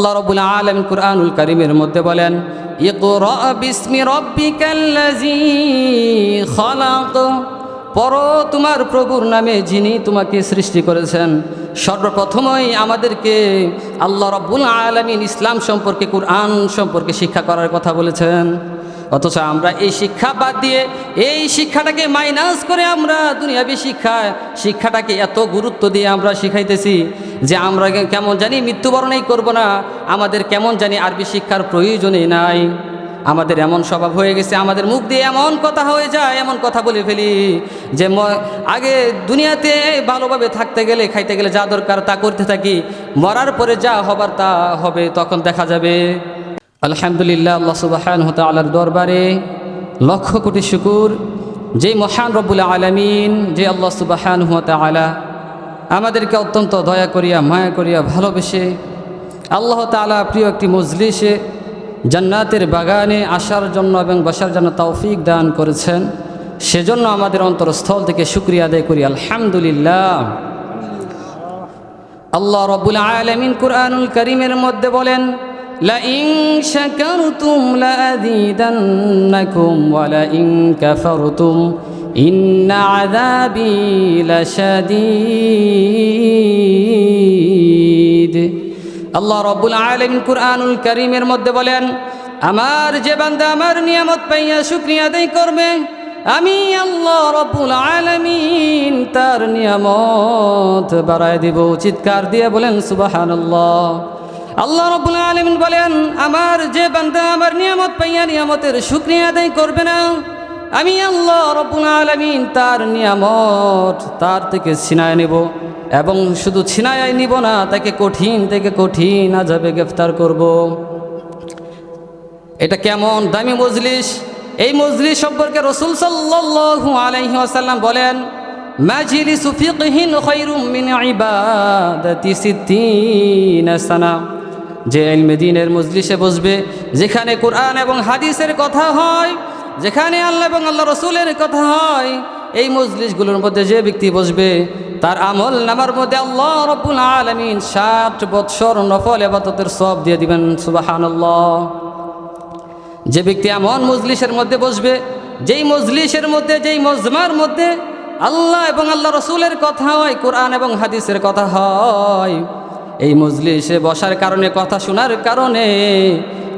আল্লাহ রবুল আলম কুরআনুল করিমের মধ্যে বলেন পড়ো তোমার প্রভুর নামে যিনি তোমাকে সৃষ্টি করেছেন। সর্বপ্রথমই আমাদেরকে আল্লাহ রব্বুল আলমিন ইসলাম সম্পর্কে, কুরআন সম্পর্কে শিক্ষা করার কথা বলেছেন। অথচ আমরা এই শিক্ষা বাদ দিয়ে এই শিক্ষাটাকে মাইনাস করে আমরা দুনিয়াবি শিক্ষা শিক্ষাটাকে এত গুরুত্ব দিয়ে আমরা শিখাইতেছি যে আমরা কেমন জানি মৃত্যুবরণই করব না, আমাদের কেমন জানি আরবি শিক্ষার প্রয়োজনই নাই। আমাদের এমন স্বভাব হয়ে গেছে, আমাদের মুখ দিয়ে এমন কথা হয়ে যায়, এমন কথা বলে ফেলি যে আগে দুনিয়াতে ভালোভাবে থাকতে গেলে, খাইতে গেলে যা দরকার তা করতে থাকি, মরার পরে যা হবার তা হবে তখন দেখা যাবে। আলহামদুলিল্লাহ, আল্লাহ সুবাহান হতে আলার দরবারে লক্ষ কোটি শুকুর। যে মহান রব্বুল আলমিন, যে আল্লাহ সুবাহান হতে আলা আমাদেরকে অত্যন্ত দয়া করিয়া, মায়া করিয়া ভালোবেসে আল্লাহ তালা প্রিয় একটি মজলিসে জান্নাতের বাগানে আসার জন্য এবং বসার জন্য তৌফিক দান করেছেন। সেজন্য আমাদের অন্তরস্থল থেকে শুক্রিয়া আদায় করি। আলহামদুলিল্লাহ। আল্লাহ রব্বুল আলমিন কুরআনুল করিমের মধ্যে বলেন لئن شكرتم لأزيدنكم ولئن كفرتم إن عذابي لشديد আল্লাহ রব্বুল আলমিন কুরআনুল করিমের মধ্যে বলেন আমার যে বান্দা আমার নিয়ামত পাইয়া শুক্রিয়া আদায় করবে আমি আল্লাহ রব্বুল আলমিন তার নিয়ামত বাড়ায় দিব চিৎকার দিয়ে বলেন সুবাহান আল্লাহ আল্লাহ রব্বুল আলমিন বলেন, আমার যে বান্দা আমার নিয়ামত পাইয়া নিয়ামতের শুক্রিয়া আদায় করবে না, আমি আল্লাহ রব্বুল আলমিন তার নিয়ামত তার থেকে ছিনায় নেব এবং শুধু ছিনায় নিব না, তাকে কঠিন থেকে কঠিন আজাবে গ্রেফতার করব। এটা কেমন দামি মজলিস এই মজলিস সম্পর্কে রসুল সাল্লাল্লাহু আলাইহি ওয়াসাল্লাম বলেন, মাজলিসু ফিকহিন খায়রুম মিন ইবাদাতি সিদ্দিনা সানা যে ইলমে দ্বীনের মজলিসে বসবে, যেখানে কোরআন এবং হাদিসের কথা হয়, যেখানে আল্লাহ এবং আল্লাহ রসুলের কথা হয়, এই মজলিসগুলোর মধ্যে যে ব্যক্তি বসবে, তার আমল নামার মধ্যে আল্লাহ রব্বুল আলমিন ষাট বৎসর নফল এবাদতের সব দিয়ে দিবেন, সুবাহানাল্লাহ। যে ব্যক্তি এমন মজলিসের মধ্যে বসবে, যেই মজলিসের মধ্যে, যেই মজমার মধ্যে আল্লাহ এবং আল্লাহ রসুলের কথা হয়, কোরআন এবং হাদিসের কথা হয় এই মজলিসে বসার কারণে, কথা শোনার কারণে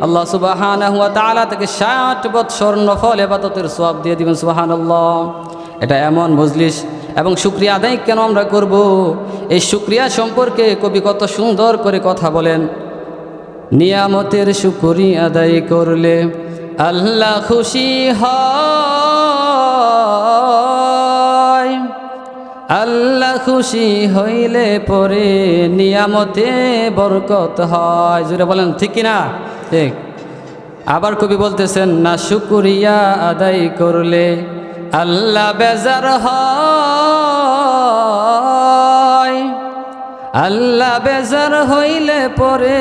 আল্লাহ সুবাহান হুয়া তালা থেকে ষাট বৎসর নফল এবাদতের সব দিয়ে দিবেন সুবাহান আল্লাহ এটা এমন মজলিস এবং শুক্রিয়া আদায় কেন আমরা করব? এই শুক্রিয়া সম্পর্কে কবি কত সুন্দর করে কথা বলেন। নিয়ামতের শুকরি আদায় করলে আল্লাহ খুশি হয়। আল্লাহ খুশি হইলে পরে নিয়ামতে বরকত হয়। জুড়ে বলেন, ঠিক কিনা? ঠিক। আবার কবি বলতেছেন, না শুকুরিয়া আদায় করলে আল্লাহ বেজার হয়। আল্লাহ বেজার হইলে পরে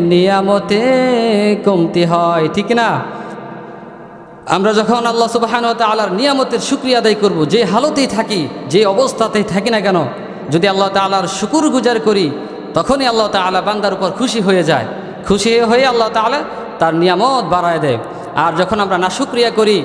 নিয়ামতে কমতি হয়। ঠিক না আমরা যখন আল্লাহ সুবাহান তালার নিয়ামতের শুক্রিয়া আদায় করব, যে হালতেই থাকি, যে অবস্থাতেই থাকি না কেন, যদি আল্লাহ তালার শুকুর গুজার করি, তখনই আল্লাহ তালা বান্দার উপর খুশি হয়ে যায়। খুশি হয়ে আল্লাহ তালা তার নিয়ামত বাড়ায় দেয়। আর যখন আমরা না শুক্রিয়া করি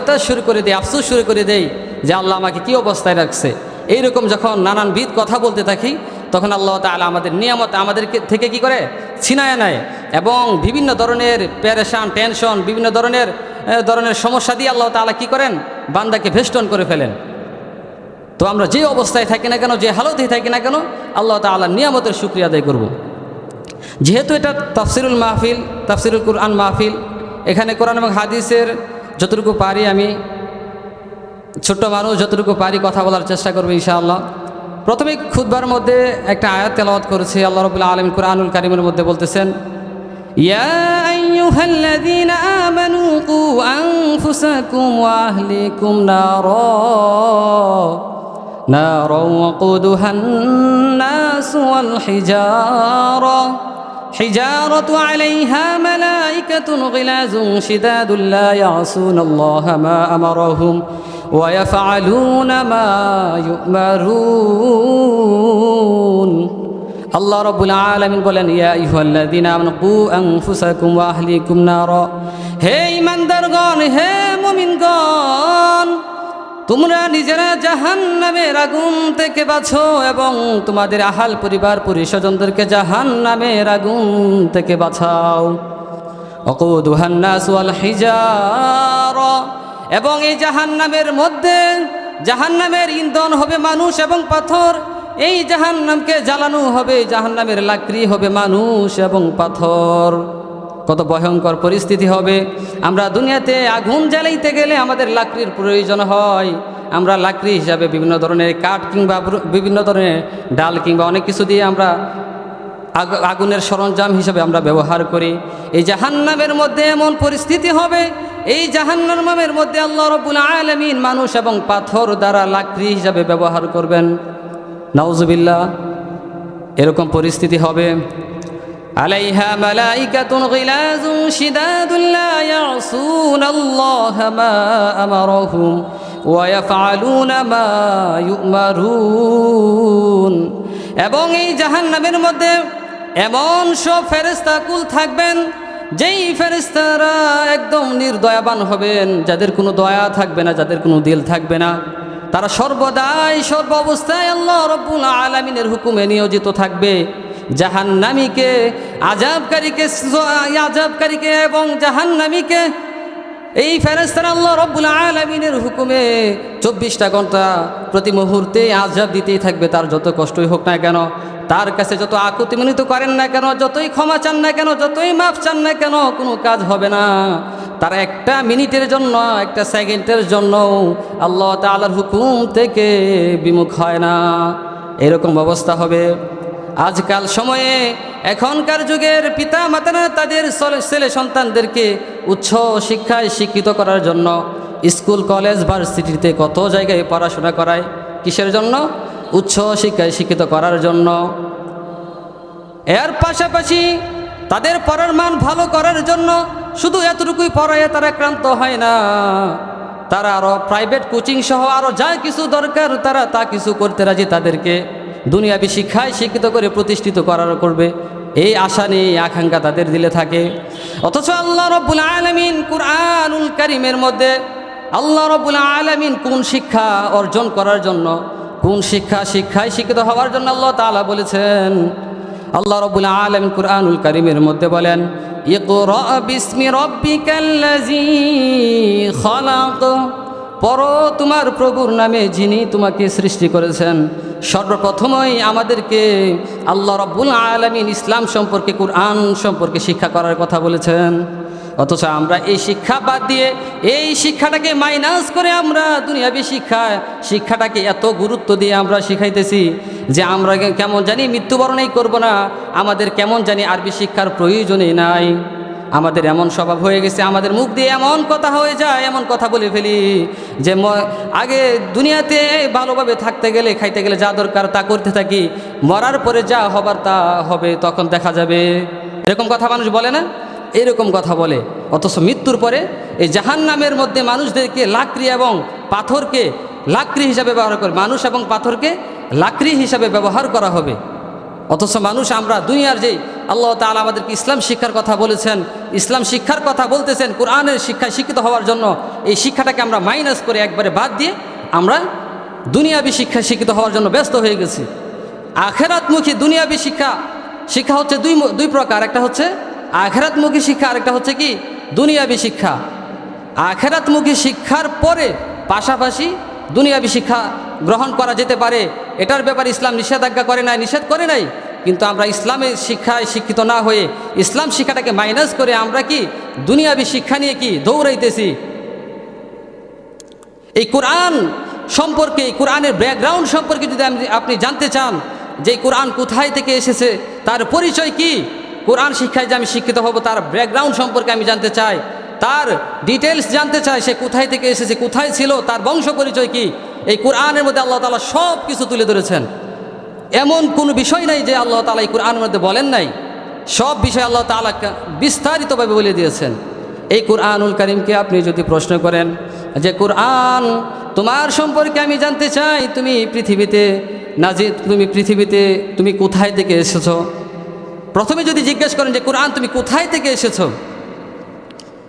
উতাস শুরু করে দেই, আফসোস শুরু করে দেই, যে আল্লাহ আমাকে কী অবস্থায় রাখছে। এইরকম যখন নানানবিধ কথা বলতে থাকি তখন আল্লাহ তালা আমাদের নিয়ামত আমাদেরকে থেকে কি করে? ছিনায় নেয়। এবং বিভিন্ন ধরনের প্যারেশান টেনশন, বিভিন্ন ধরনের ধরনের সমস্যা দিয়ে আল্লাহ তালা কি করেন? বান্দাকে ভেষ্টন করে ফেলেন। তো আমরা যে অবস্থায় থাকি না কেন, যে হালতেই থাকি না কেন, আল্লাহ তালা নিয়ামতের শুক্রিয়া আদায় করব। যেহেতু এটা তাফসিরুল মাহফিল, তাফসিরুল কুরআন মাহফিল, এখানে কোরআন এবং হাদিসের যতটুকু পারি আমি, ছোট্ট মানুষ যতটুকু পারি কথা বলার চেষ্টা করব ইনশাআল্লাহ। প্রথমে খুদ্বার মধ্যে একটা আয়াত তেলাওয়াত করেছে, আল্লাহ রবুল্লা আলম কুরআনুল কারিমের মধ্যে বলতেছেন নারো নারো الذين آمنوا قوا أنفسكم وأهليكم نارا نارا وقودها الناس والحجارة حجارة عليها ملائكة غلاز شداد لا يعصون الله ما أمرهم ويفعلون ما يؤمرون আল্লাহ রব্বুল আলামিন বলেন ইয়া আইয়ুহাল্লাযীনা আমানু কু আনফুসাকুম ওয়া আহলিকুম নার হে ঈমানদারগণ হে মুমিনগণ তোমরা নিজেরা জাহান্নামের আগুন থেকে বাঁচো এবং তোমাদের আহাল পরিবার, পরিস্বজনদেরকে জাহান্নামের আগুন থেকে বাঁচাও। এবং এই জাহান্নামের মধ্যে জাহান্নামের ইন্ধন হবে মানুষ এবং পাথর। এই জাহান্নামকে জ্বালানো হবে, জাহান্নামের লাকড়ি হবে মানুষ এবং পাথর। কত ভয়ঙ্কর পরিস্থিতি হবে। আমরা দুনিয়াতে আগুন জ্বালাইতে গেলে আমাদের লাকড়ির প্রয়োজন হয়। আমরা লাকড়ি হিসাবে বিভিন্ন ধরনের কাঠ কিংবা বিভিন্ন ধরনের ডাল কিংবা অনেক কিছু দিয়ে আমরা আগ- আগুনের সরঞ্জাম হিসাবে আমরা ব্যবহার করি। এই জাহান্নামের মধ্যে এমন পরিস্থিতি হবে, এই জাহান্নামের মধ্যে আল্লাহ রব্বুল আলমিন মানুষ এবং পাথর দ্বারা লাকড়ি হিসাবে ব্যবহার করবেন। নাউজুবিল্লাহ, এরকম পরিস্থিতি হবে। عليها ملائكة غلاظ شداد لا يعصون الله ما أمرهم ويفعلون ما يؤمرون এবং এই জাহান্নামের মধ্যে এমন সব ফেরেস্তা কুল থাকবেন যেই ফেরেস্তারা একদম নির্দয়াবান হবেন যাদের কোনো দয়া থাকবে না যাদের কোনো দিল থাকবে না তারা সর্বদাই সর্ব অবস্থায় আল্লাহ রব্বুল আলমিনের হুকুমে নিয়োজিত থাকবে জাহান্নামীকে আজাবকারীকে আজাবকারীকে এবং জাহান্নামীকে। এই ফেরেস্তারা আল্লাহ রব্বুল আলমিনের হুকুমে চব্বিশটা ঘণ্টা প্রতি মুহূর্তে আজাব দিতেই থাকবে, তার যত কষ্টই হোক না কেন, তার কাছে যত আকুতি মিনিত করেন না কেন, যতই ক্ষমা চান না কেন, যতই মাফ চান না কেন, কোনো কাজ হবে না। তারা একটা মিনিটের জন্য, একটা সেকেন্ডের জন্য আল্লাহ তালার হুকুম থেকে বিমুখ হয় না। এরকম অবস্থা হবে। আজকাল সময়ে এখনকার যুগের পিতা মাতারা তাদের ছেলে সন্তানদেরকে উচ্চ শিক্ষায় শিক্ষিত করার জন্য স্কুল, কলেজ, ভার্সিটিতে কত জায়গায় পড়াশোনা করায়? কিসের জন্য? উচ্চ শিক্ষায় শিক্ষিত করার জন্য। এর পাশাপাশি তাদের পড়ার মান ভালো করার জন্য শুধু এতটুকুই পড়ায় তারা ক্রান্ত হয় না। তারা আরও প্রাইভেট কোচিং সহ আরও যা কিছু দরকার তারা তা কিছু করতে রাজি তাদেরকে। দুনিয়াবি শিক্ষায় শিক্ষিত করে প্রতিষ্ঠিত করার করবে। এই আশা নিয়ে আকাঙ্ক্ষা তাদের দিলে থাকে। অথচ আল্লাহ রব্বুল আলমিন কুরআনুল করিমের মধ্যে আল্লাহ রব্বুল আলমিন কোন শিক্ষা অর্জন করার জন্য, কোন শিক্ষা শিক্ষায় শিক্ষিত হওয়ার জন্য আল্লাহ তাআলা বলেছেন। আল্লাহ রব্বুল আলমিন কুরআনুল করিমের মধ্যে বলেন, ইকরা বিসমি রব্বিকাল্লাযী খলাক। পড়ো তোমার প্রভুর নামে যিনি তোমাকে সৃষ্টি করেছেন, সর্বপ্রথমই আমাদেরকে আল্লাহ রব্বুল আলমিন ইসলাম সম্পর্কে, কুরআন সম্পর্কে শিক্ষা করার কথা বলেছেন। অথচ আমরা এই শিক্ষা বাদ দিয়ে এই শিক্ষাটাকে মাইনাস করে আমরা দুনিয়াবি শিক্ষা শিক্ষাটাকে এত গুরুত্ব দিয়ে আমরা শিখাইতেছি যে আমরা কেমন জানি মৃত্যুবরণই করব না, আমাদের কেমন জানি আরবি শিক্ষার প্রয়োজনই নাই। আমাদের এমন স্বভাব হয়ে গেছে, আমাদের মুখ দিয়ে এমন কথা হয়ে যায়, এমন কথা বলে ফেলি যে আগে দুনিয়াতে ভালোভাবে থাকতে গেলে, খাইতে গেলে যা দরকার তা করতে থাকি, মরার পরে যা হবার তা হবে, তখন দেখা যাবে। এরকম কথা মানুষ বলে না? এরকম কথা বলে। অথচ মৃত্যুর পরে এই জাহান নামের মধ্যে মানুষদেরকে লাকড়ি এবং পাথরকে, লাকড়ি হিসাবে ব্যবহার করে, মানুষ এবং পাথরকে লাকড়ি হিসাবে ব্যবহার করা হবে। অথচ মানুষ আমরা দুনিয়ার যেই আল্লাহ তাআলা আমাদেরকে ইসলাম শিক্ষার কথা বলেছেন, ইসলাম শিক্ষার কথা বলতেছেন, কোরআনের শিক্ষায় শিক্ষিত হওয়ার জন্য এই শিক্ষাটাকে আমরা মাইনাস করে একবারে বাদ দিয়ে আমরা দুনিয়াবি শিক্ষায় শিক্ষিত হওয়ার জন্য ব্যস্ত হয়ে গেছি। আখেরাতমুখী দুনিয়াবি শিক্ষা শিক্ষা হচ্ছে দুই দুই প্রকার, একটা হচ্ছে আখেরাতমুখী শিক্ষা আরেকটা হচ্ছে কি? দুনিয়াবি শিক্ষা। আখেরাতমুখী শিক্ষার পরে পাশাপাশি দুনিয়াবি শিক্ষা গ্রহণ করা যেতে পারে, এটার ব্যাপারে ইসলাম নিষেধাজ্ঞা করে নাই, নিষেধ করে নাই। কিন্তু আমরা ইসলামের শিক্ষায় শিক্ষিত না হয়ে ইসলাম শিক্ষাটাকে মাইনাস করে আমরা কি দুনিয়াবি শিক্ষা নিয়ে কি দৌড়াইতেছি? এই কোরআন সম্পর্কে, এই কোরআনের ব্যাকগ্রাউন্ড সম্পর্কে যদি আপনি জানতে চান যে কোরআন কোথায় থেকে এসেছে, তার পরিচয় কি? কোরআন শিক্ষায় যে আমি শিক্ষিত হব, তার ব্যাকগ্রাউন্ড সম্পর্কে আমি জানতে চাই। তার ডিটেলস জানতে চাই সে কোথায় থেকে এসেছে, কোথায় ছিল, তার বংশ পরিচয় কি? এই কোরআনের মধ্যে আল্লাহ তালা সব কিছু তুলে ধরেছেন। এমন কোনো বিষয় নাই যে আল্লাহ তালা এই কোরআনের মধ্যে বলেন নাই। সব বিষয় আল্লাহ তালা বিস্তারিতভাবে বলে দিয়েছেন। এই কোরআনুল করিমকে আপনি যদি প্রশ্ন করেন যে, কোরআন, তোমার সম্পর্কে আমি জানতে চাই, তুমি পৃথিবীতে নাজিদ তুমি পৃথিবীতে, তুমি কোথায় থেকে এসেছ? প্রথমে যদি জিজ্ঞেস করেন যে, কোরআন, তুমি কোথায় থেকে এসেছ?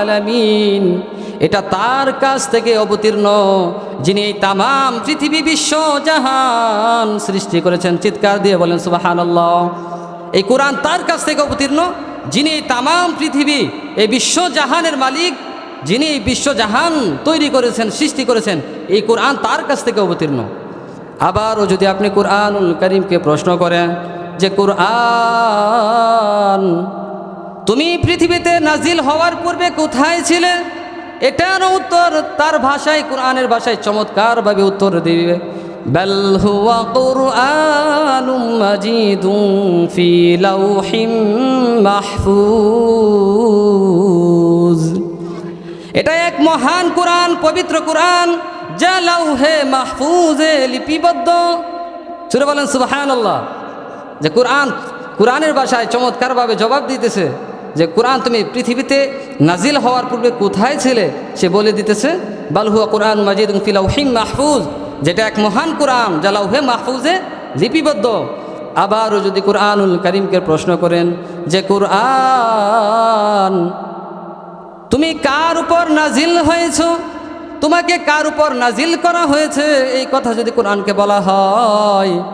আলামিন। এটা তার কাছ থেকে অবতীর্ণ, যিনি এই তামাম পৃথিবী বিশ্ব জাহান সৃষ্টি করেছেন। চিৎকার দিয়ে বলেন, সুবহানাল্লাহ। এই কোরআন তার কাছ থেকে অবতীর্ণ, যিনি এই তামাম পৃথিবী, এই বিশ্ব জাহানের মালিক, যিনি এই বিশ্ব জাহান তৈরি করেছেন, সৃষ্টি করেছেন, এই কোরআন তার কাছ থেকে অবতীর্ণ। আবারও যদি আপনি কোরআনুল করিমকে প্রশ্ন করেন যে, কোরআন তুমি পৃথিবীতে নাজিল হওয়ার পূর্বে কোথায় ছিলে এটার উত্তর তার ভাষায় কোরআনের ভাষায় চমৎকারভাবে উত্তর দিবে بل هو قرآن مجيد في لوح محفوظ এটা এক মহান কোরআন পবিত্র কোরআন যা লাউহে মাহফুজে লিপিবদ্ধ সুরে বলেন সুবাহান আল্লাহ যে কোরআন কোরআনের ভাষায় চমৎকারভাবে জবাব দিতেছে যে কোরআন তুমি পৃথিবীতে নাজিল হওয়ার পূর্বে কোথায় ছিলে? সে বলে দিতেছে বালহুয়া কোরআন মাজিদ ফিলাউহিম মাহফুজ যেটা এক মহান কোরআন, যা লাউহে মাহফুজে লিপিবদ্ধ। আবারও যদি কোরআনুল করিমকে প্রশ্ন করেন যে, কোরআন, তুমি কার উপর নাজিল হয়েছ? তোমাকে কার উপর নাজিল করা হয়েছে? এই কথা যদি কোরআনকে বলা হয়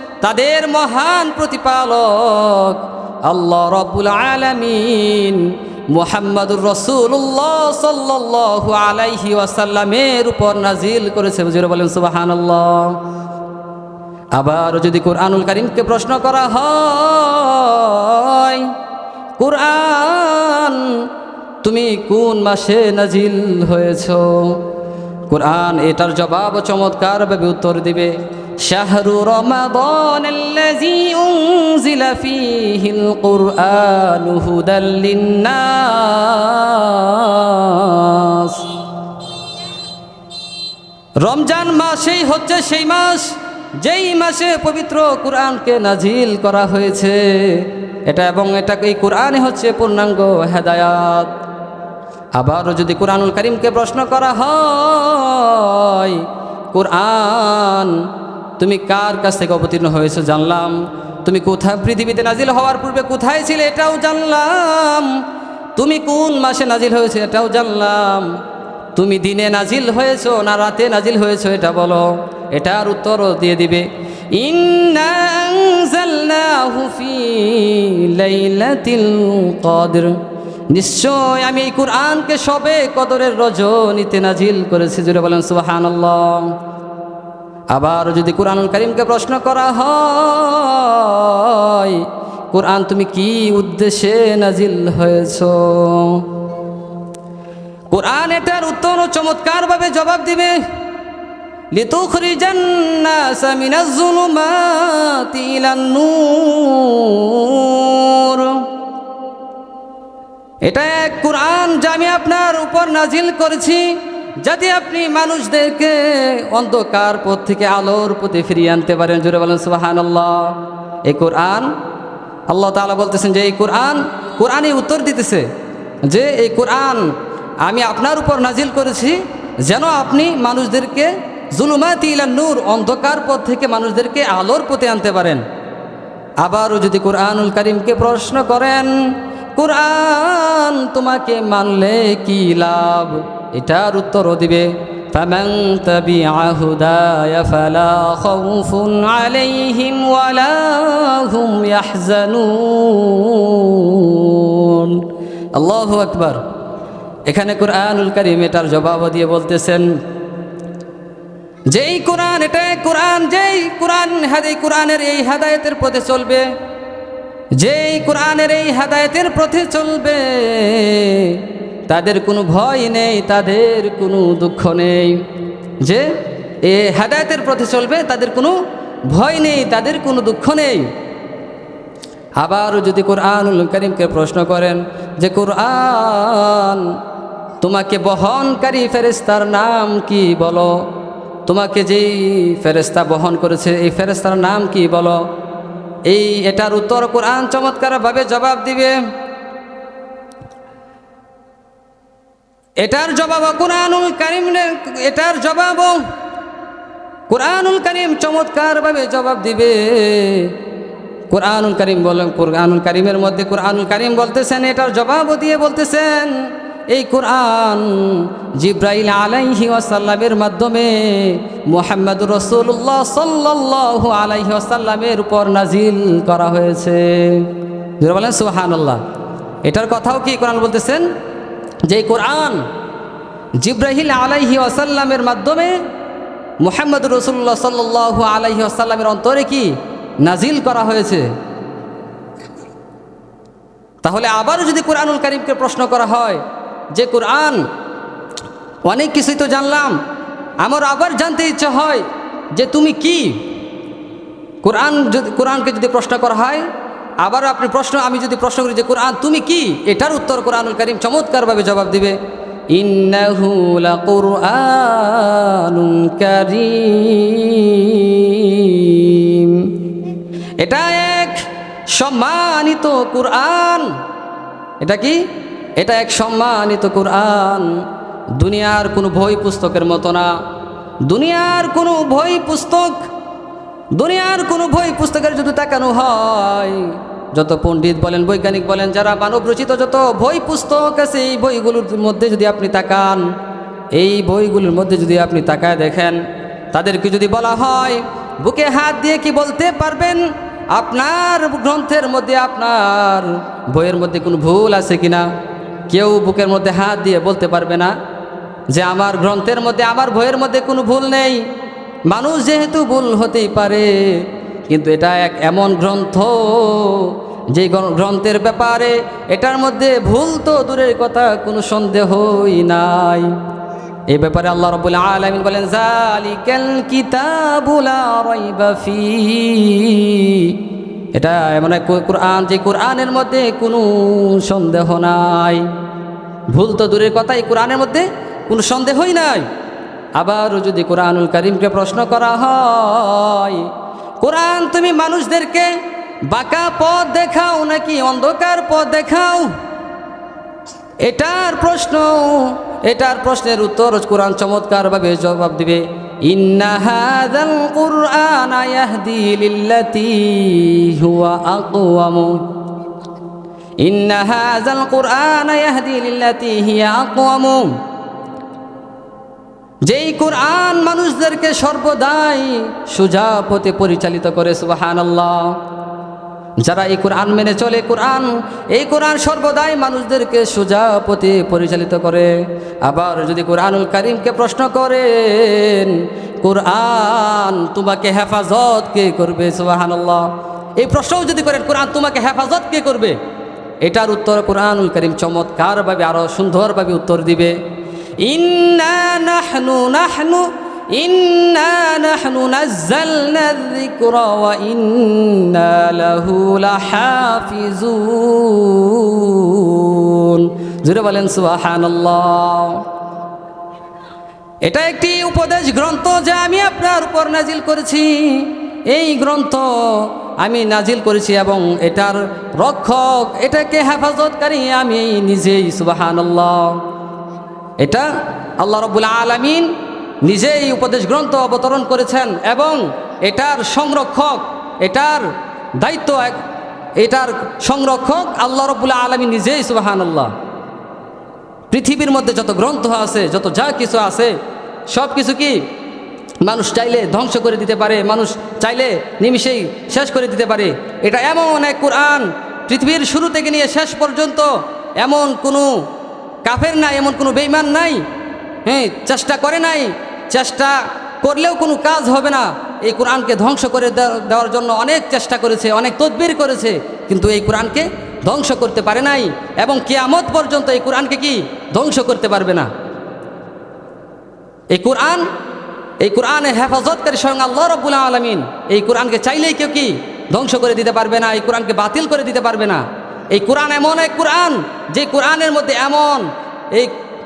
তাদের মহান প্রতিপালক আল্লাহ রবুল আলমিন মোহাম্মদুর রসুল্লাহ সাল্লাহ আলাইহি ওয়াসাল্লামের উপর নাজিল করেছে বুঝে বলেন সুবাহান আবার যদি কোরআনুল করিমকে প্রশ্ন করা হয়, কোরআন, তুমি কোন মাসে নাজিল হয়েছ? কোরআন এটার জবাব চমৎকারভাবে উত্তর দিবে। শাহরু রমাদান الذي أنزل فيه القرآن هدى للناس রমজান মাসেই হচ্ছে সেই মাস যেই মাসে পবিত্র কোরআনকে নাজিল করা হয়েছে এটা এবং এটা এই কোরআনে হচ্ছে পূর্ণাঙ্গ হেদায়াত আবারও যদি কোরআনুল করিমকে প্রশ্ন করা হয় কোরআন তুমি কার কাছ থেকে অবতীর্ণ হয়েছো জানলাম। তুমি কোথায় পৃথিবীতে নাজিল হওয়ার পূর্বে কোথায় ছিলে এটাও জানলাম। তুমি কোন মাসে নাজিল হয়েছে এটাও জানলাম। তুমি দিনে নাজিল হয়েছো না রাতে নাজিল হয়েছো এটা বলো, এটার উত্তরও দিয়ে দিবে। নিশ্চয় আমি এই কোরআনকে সবে কদরের রজনীতে নাজিল করেছি জুড়ে বলেন সুবাহান আবার যদি কোরআনুল করিমকে প্রশ্ন করা হয়, কোরআন তুমি কি উদ্দেশ্যে নাজিল হয়েছ? কোরআন এটার উত্তর ও চমৎকারভাবে জবাব দিবে এটা এক কোরআন যা আমি আপনার উপর নাজিল করেছি। যাতে আপনি মানুষদেরকে অন্ধকার পথ থেকে আলোর পথে ফিরিয়ে আনতে পারেন, জোরে বলেন সুবাহান আল্লাহ এই কোরআন, আল্লাহ তাআলা বলতেছেন যে এই কোরআন, কোরআনই উত্তর দিতেছে যে এই কোরআন আমি আপনার উপর নাজিল করেছি যেন আপনি মানুষদেরকে জুলুমাতি ইলা নূর, অন্ধকার পথ থেকে মানুষদেরকে আলোর পথে আনতে পারেন। আবারও যদি কোরআনুল করিমকে প্রশ্ন করেন, কোরআন তোমাকে মানলে কি লাভ? এটার উত্তরও দিবে فمن تبع هداي فلا خوف عليهم ولا هم يحزنون الله أكبر এখানে কোরআনুল করিম এটার জবাব দিয়ে বলতেছেন যেই কোরআন এটা কোরআন যেই কোরআন হাদি কোরআনের এই হাদায়তের পথে চলবে যেই কোরআনের এই হাদায়তের পথে চলবে তাদের কোনো ভয় নেই, তাদের কোনো দুঃখ নেই। যে এ হাদায়তের পথে চলবে, তাদের কোনো ভয় নেই, তাদের কোনো দুঃখ নেই। আবার যদি কোরআনুল করিমকে প্রশ্ন করেন যে, কোরআন, তোমাকে বহনকারী ফেরেস্তার নাম কি বলো? তোমাকে যেই ফেরেস্তা বহন করেছে, এই ফেরেস্তার নাম কি বলো? এই এটার উত্তর কোরআন চমৎকারভাবে জবাব দিবে। এটার জবাব কোরআনুল করিম এটার জবাব কোরআনুল করিম চমৎকারভাবে জবাব দিবে। কোরআনুল করিম বলেন, কোরআনুল করিমের মধ্যে কোরআনুল করিম বলতেছেন, এটার জবাবও দিয়ে বলতেছেন, এই কোরআন জিব্রাইল আলাইহি ওয়াসাল্লামের মাধ্যমে মোহাম্মদ রসুল্লাহ সাল্লাহ আলাইহি ওয়াসাল্লামের উপর নাজিল করা হয়েছে। বলেন সুহানুল্লাহ এটার কথাও কি কোরআন বলতেছেন? যে কোরআন জিব্রাহিল আলাইহি ওয়াসাল্লামের মাধ্যমে মোহাম্মদ রসুল্লাহ সাল্লাহ আলাইহি আসাল্লামের অন্তরে কি নাজিল করা হয়েছে? তাহলে আবারও যদি কোরআনুল করিমকে প্রশ্ন করা হয়, যে কোরআন, অনেক কিছুই তো জানলাম, আমার আবার জানতে ইচ্ছে হয় যে তুমি কি? কোরআন যদি, কোরআনকে যদি প্রশ্ন করা হয় আবার আপনি প্রশ্ন, আমি যদি প্রশ্ন করি যে কোরআন, তুমি কি? এটার উত্তর কোরআনুল করিম চমৎকারভাবে জবাব দিবে। এটা এক সম্মানিত কোরআন। এটা কি? এটা এক সম্মানিত কোরআন। দুনিয়ার কোনো বই পুস্তকের মতো না। দুনিয়ার কোনো বই পুস্তক দুনিয়ার কোনো বই পুস্তকের যদি তাকানো হয়, যত পণ্ডিত বলেন, বৈজ্ঞানিক বলেন, যারা মানব রচিত যত বই পুস্তক আছে, এই বইগুলোর মধ্যে যদি আপনি তাকান, এই বইগুলোর মধ্যে যদি আপনি তাকায় দেখেন, তাদেরকে যদি বলা হয়, বুকে হাত দিয়ে কি বলতে পারবেন? আপনার গ্রন্থের মধ্যে, আপনার বইয়ের মধ্যে কোনো ভুল আছে কিনা? কেউ বুকের মধ্যে হাত দিয়ে বলতে পারবে না যে আমার গ্রন্থের মধ্যে, আমার বইয়ের মধ্যে কোনো ভুল নেই। মানুষ যেহেতু ভুল হতেই পারে, কিন্তু এটা এক এমন গ্রন্থ, যে গ্রন্থের ব্যাপারে এটার মধ্যে ভুল তো দূরের কথা, কোনো সন্দেহই নাই। এ ব্যাপারে আল্লাহ রবুল আলমিন বলেন জালিকাল কিতাবুলা এটা মানে কোরআন, যে কোরআনের মধ্যে কোনো সন্দেহ নাই। ভুল তো দূরের কথা, এই কোরআনের মধ্যে কোনো সন্দেহই নাই। আবারও যদি কোরআনুল করিমকে প্রশ্ন করা হয়, কোরআন তুমি মানুষদেরকে বাঁকা পথ দেখাও নাকি অন্ধকার পথ দেখাও? এটার প্রশ্ন, এটার প্রশ্নের উত্তর কোরআন চমৎকারভাবে জবাব দিবে, ইন্না হাযাল কুরআন ইয়াহদি লিল্লাতী আকওয়াম। ইন্না হাযাল কুরআন ইয়াহদি লিল্লাতী হিয়া আকওয়াম। যেই কোরআন মানুষদেরকে সর্বদাই সোজা পথে পরিচালিত করে, সুবহানাল্লাহ। যারা এই কোরআন মেনে চলে, কোরআন, এই কোরআন সর্বদাই মানুষদেরকে সোজা পথে পরিচালিত করে। আবার যদি কোরআনুল করিমকে প্রশ্ন করেন, কোরআন তোমাকে হেফাজত কে করবে, সুবাহানাল্লাহ? এই প্রশ্নও যদি করেন, কোরআন তোমাকে হেফাজত কে করবে? এটার উত্তর কোরআনুল করিম চমৎকারভাবে, আরও সুন্দরভাবে উত্তর দিবে। এটা একটি উপদেশ গ্রন্থ যা আমি আপনার উপর নাজিল করেছি। এই গ্রন্থ আমি নাজিল করেছি এবং এটার রক্ষক, এটাকে হেফাজতকারী আমি নিজেই সুবাহান্লাহ এটা আল্লাহ রবুল আলমিন নিজেই উপদেশ গ্রন্থ অবতরণ করেছেন এবং এটার সংরক্ষক, এটার দায়িত্ব এক, এটার সংরক্ষক আল্লাহ রবুল্লা আলমী নিজেই সুবাহান আল্লাহ পৃথিবীর মধ্যে যত গ্রন্থ আছে, যত যা কিছু আছে সব কিছু কি মানুষ চাইলে ধ্বংস করে দিতে পারে, মানুষ চাইলে নিমিষেই শেষ করে দিতে পারে। এটা এমন এক কোরআন, পৃথিবীর শুরু থেকে নিয়ে শেষ পর্যন্ত এমন কোনো কাফের নাই, এমন কোনো বেইমান নাই হ্যাঁ চেষ্টা করে নাই, চেষ্টা করলেও কোনো কাজ হবে না। এই কোরআনকে ধ্বংস করে দেওয়ার জন্য অনেক চেষ্টা করেছে, অনেক তদবির করেছে, কিন্তু এই কোরআনকে ধ্বংস করতে পারে নাই এবং কেয়ামত পর্যন্ত এই কোরআনকে কি ধ্বংস করতে পারবে না। এই কোরআন, এই কোরআনে হেফাজতকারী স্বয়ং আল্লাহ রব্বুল আলমিন, এই কোরআনকে চাইলেই কেউ কি ধ্বংস করে দিতে পারবে না, এই কোরআনকে বাতিল করে দিতে পারবে না। এই কোরআন এমন এক কোরআন, যে কোরআনের মধ্যে এমন এই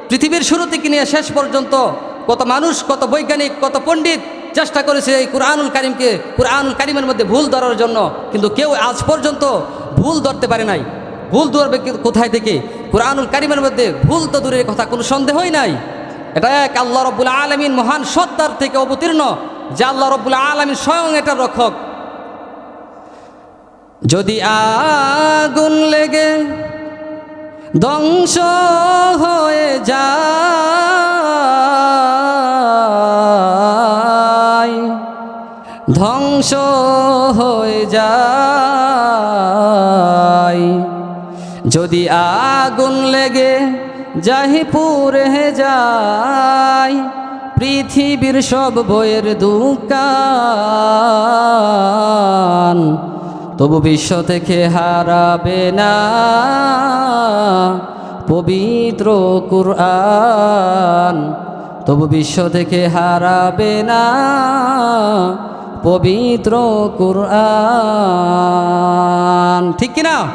পৃথিবীর শুরু থেকে নিয়ে শেষ পর্যন্ত কত মানুষ, কত বৈজ্ঞানিক, কত পণ্ডিত চেষ্টা করেছে এই কোরআনুল কারিমকে, কোরআনুল কারিমের মধ্যে ভুল ধরার জন্য। কিন্তু কেউ আজ পর্যন্ত ভুল ধরতে পারে নাই। ভুল ধরবে কোথায় থেকে? কোরআনুল কারিমের মধ্যে ভুল তো দূরের কথা, কোনো সন্দেহই নাই। এটা এক আল্লাহ রব্বুল আলমিন মহান সত্তার থেকে অবতীর্ণ, যে আল্লাহ রব্বুল আলমিন স্বয়ং এটার রক্ষক। যদি আগুন লেগে ধ্বংস হয়ে যায়, ধ্বংস হয়ে যায়। যদি আগুন লেগে যাহি পুরে যায়, পৃথিবীর সব বইয়ের দোকান তবু বিশ্ব থেকে হারাবে না পবিত্র কুরআন। তবু বিশ্ব থেকে হারাবে না পবিত্র কুরআন। ঠিক কিনা?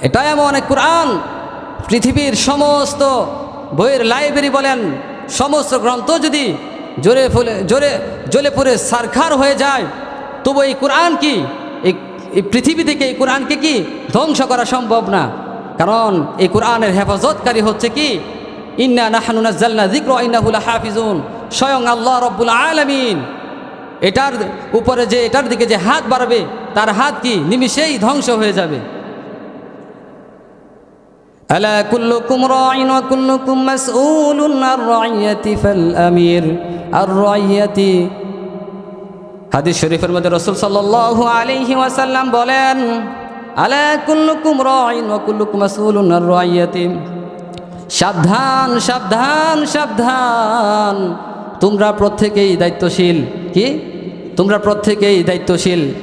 এটা এমন এক কোরআন। পৃথিবীর সমস্ত বইয়ের লাইব্রেরি বলেন, সমস্ত গ্রন্থ যদি জোরে ফুলে, জোরে, জ্বলে পড়ে সারখার হয়ে যায়, তবু এই কোরআন কি? এই এই পৃথিবী থেকে এই কোরআনকে কি ধ্বংস করা সম্ভব না? কারণ এই কোরআনের হেফাজতকারী হচ্ছে কি? ইন্না স্বয়ং আল্লাহ রব্বুল আলমিন। এটার উপরে যে, এটার দিকে যে হাত বাড়বে, তার হাত কি নিমিষেই ধ্বংস হয়ে যাবে? আর আমির। আর হাদিস শরীফের মধ্যে রসুল সাল্লাল্লাহু আলাইহি ওয়াসাল্লাম বলেন, আলা কুল্লুকুম ওয়া কুল্লুকুম রাইয়াতি। সাবধান সাবধান সাবধান। তোমরা প্রত্যেকেই দায়িত্বশীল। কি? তোমরা প্রত্যেকেই দায়িত্বশীল।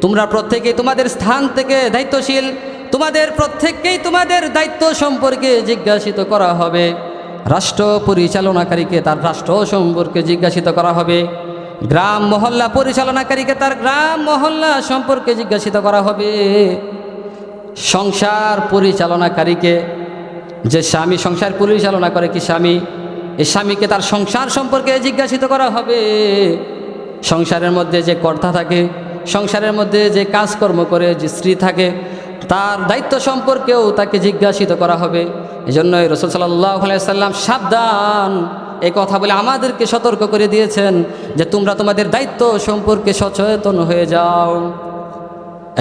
তোমরা প্রত্যেকেই তোমাদের স্থান থেকে দায়িত্বশীল। তোমাদের প্রত্যেককেই তোমাদের দায়িত্ব সম্পর্কে জিজ্ঞাসিত করা হবে। রাষ্ট্র পরিচালনাকারীকে তার রাষ্ট্র সম্পর্কে জিজ্ঞাসিত করা হবে। গ্রাম মহল্লা পরিচালনাকারীকে তার গ্রাম মহল্লা সম্পর্কে জিজ্ঞাসিত করা হবে। সংসার পরিচালনাকারীকে, যে স্বামী সংসার পরিচালনা করে কি স্বামী? এই স্বামীকে তার সংসার সম্পর্কে জিজ্ঞাসিত করা হবে। সংসারের মধ্যে যে কর্তা থাকে, সংসারের মধ্যে যে কাজকর্ম করে, যে স্ত্রী থাকে, তার দায়িত্ব সম্পর্কেও তাকে জিজ্ঞাসিত করা হবে। এই জন্যই রসুল সাল্লাহ সাল্লাম সাবধান এই কথা বলে আমাদেরকে সতর্ক করে দিয়েছেন যে তোমরা তোমাদের দায়িত্ব সম্পর্কে সচেতন হয়ে যাও।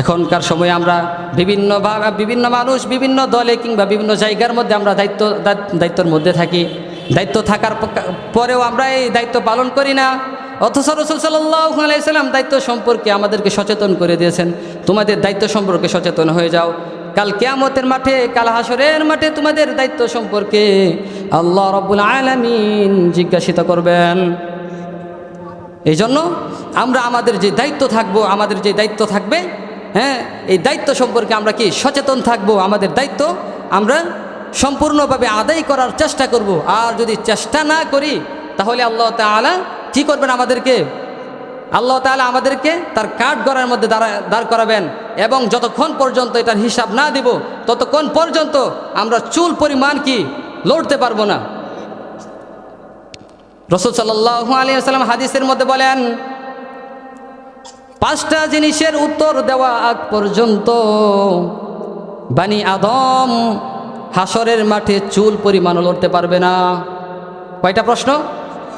এখনকার সময়ে আমরা বিভিন্ন বিভিন্ন মানুষ বিভিন্ন দলে কিংবা বিভিন্ন জায়গার মধ্যে আমরা দায়িত্ব দায়িত্বর মধ্যে থাকি। দায়িত্ব থাকার পরেও আমরা এই দায়িত্ব পালন করি না। অথচ রসুল সাল্লাম দায়িত্ব সম্পর্কে আমাদেরকে সচেতন করে দিয়েছেন। তোমাদের দায়িত্ব সম্পর্কে সচেতন হয়ে যাও। কাল কেয়ামতের মাঠে, কাল হাসরের মাঠে তোমাদের দায়িত্ব সম্পর্কে আল্লাহ রব্বুল আলমিন জিজ্ঞাসিত করবেন। এই জন্য আমরা আমাদের যে দায়িত্ব থাকব, আমাদের যে দায়িত্ব থাকবে হ্যাঁ এই দায়িত্ব সম্পর্কে আমরা কি সচেতন থাকব, আমাদের দায়িত্ব আমরা সম্পূর্ণভাবে আদায় করার চেষ্টা করব। আর যদি চেষ্টা না করি, তাহলে আল্লাহ তাআলা কি করবেন আমাদেরকে? আল্লাহ তাআলা আমাদেরকে তার কাঠ গড়ার মধ্যে দাঁড়া, দাঁড় করাবেন এবং যতক্ষণ পর্যন্ত এটার হিসাব না দিব, ততক্ষণ পর্যন্ত আমরা চুল পরিমাণ কি লড়তে পারব না। রসুল সাল্লাহ আলী আসসালাম হাদিসের মধ্যে বলেন, পাঁচটা জিনিসের উত্তর দেওয়া আগ পর্যন্ত বানি আদম হাসরের মাঠে চুল পরিমাণ লড়তে পারবে না। কয়টা প্রশ্ন?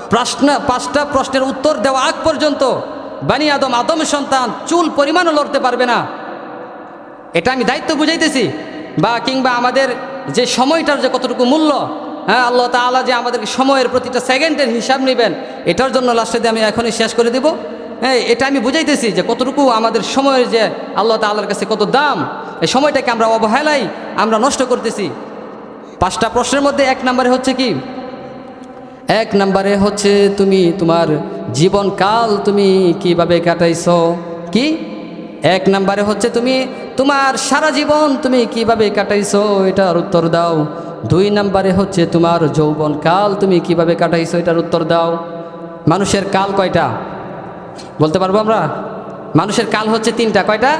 প্রশ্ন, পাঁচটা প্রশ্নের উত্তর দেওয়া আগ পর্যন্ত বানি আদম আদম সন্তান চুল পরিমাণও লড়তে পারবে না। এটা আমি দায়িত্ব বুঝাইতেছি। বা কিংবা আমাদের যে সময়টার যে কতটুকু মূল্য হ্যাঁ আল্লাহ তাআলা যে আমাদেরকে সময়ের প্রতিটা সেকেন্ডের হিসাব নেবেন, এটার জন্য লাস্টে আমি এখনই শেষ করে দিব। হ্যাঁ এটা আমি বুঝাইতেছি যে কতটুকু আমাদের সময়ের যে আল্লাহ তাআলার কাছে কত দাম, এই সময়টাকে আমরা অবহেলাই, আমরা নষ্ট করতেছি। পাঁচটা প্রশ্নের মধ্যে এক নম্বরে হচ্ছে কি? এক নম্বরে হচ্ছে তুমি তোমার জীবনকাল তুমি কীভাবে কাটাইছ? কি? এক নম্বরে হচ্ছে তুমি তোমার সারা জীবন তুমি কীভাবে কাটাইছো? এটার উত্তর দাও। দুই নম্বরে হচ্ছে তোমার যৌবনকাল তুমি কীভাবে কাটাইছো? এটার উত্তর দাও। মানুষের কাল কয়টা? বলতে পারব আমরা? মানুষের কাল হচ্ছে তিনটা। কয়টা?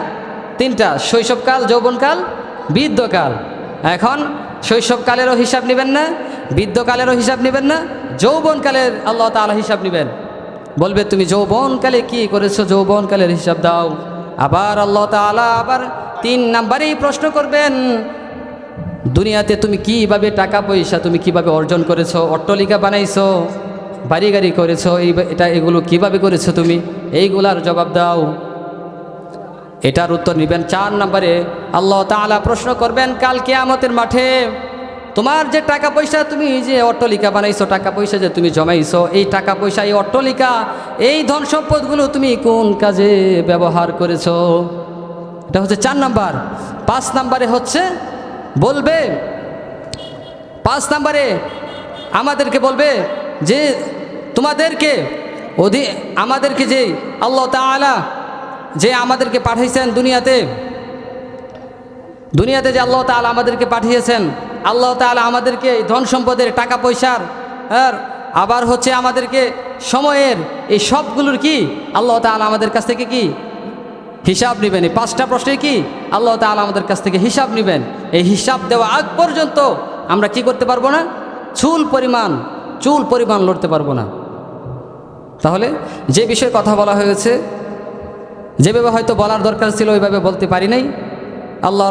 তিনটা। শৈশবকাল যৌবনকাল বৃদ্ধকাল এখন শৈশবকালেরও হিসাব নেবেন না বৃদ্ধকালেরও হিসাব নেবেন না যৌবনকালের আল্লাহ তাআলা হিসাব নেবেন। বলবে, তুমি যৌবনকালে কি করেছ? যৌবনকালের হিসাব দাও। আবার আল্লাহ তাআলা আবার তিন নাম্বারেই প্রশ্ন করবেন, দুনিয়াতে তুমি কীভাবে টাকা পয়সা, তুমি কীভাবে অর্জন করেছ? অট্টলিকা বানাইছো? বাড়ি গাড়ি করেছ? এই এটা, এগুলো কীভাবে করেছ তুমি? এইগুলার জবাব দাও। এটার উত্তর নেবেন। চার নম্বরে আল্লাহ তাআলা প্রশ্ন করবেন, কাল কেয়ামতের মাঠে তোমার যে টাকা পয়সা তুমি এই যে অট্টলিকা বানাইছো, টাকা পয়সা যে তুমি জমাইছো, এই টাকা পয়সা, এই অট্টলিকা, এই ধন সম্পদগুলো তুমি কোন কাজে ব্যবহার করেছ? এটা হচ্ছে চার নাম্বার। পাঁচ নাম্বারে হচ্ছে বলবে, পাঁচ নাম্বারে আমাদেরকে বলবে যে তোমাদেরকে অধি, আমাদেরকে যে আল্লাহ তাআলা যে আমাদেরকে পাঠাইছেন দুনিয়াতে দুনিয়াতে যে আল্লাহ তাআলা আমাদেরকে পাঠিয়েছেন, আল্লাহ তাআলা আমাদেরকে এই ধন সম্পদের টাকা পয়সার আর আবার হচ্ছে আমাদেরকে সময়ের এই সবগুলোর কি? আল্লাহ তাআলা আমাদের কাছ থেকে কি? হিসাব নেবেন। এই পাঁচটা প্রশ্নে কি? আল্লাহ তাআলা আমাদের কাছ থেকে হিসাব নেবেন। এই হিসাব দেওয়া আগ পর্যন্ত আমরা কি করতে পারব না? চুল পরিমাণ চুল পরিমাণ লড়তে পারব না। তাহলে যে বিষয়ে কথা বলা হয়েছে, যেভাবে হয়তো বলার দরকার ছিল, ওইভাবে বলতে পারি নাই। আল্লাহ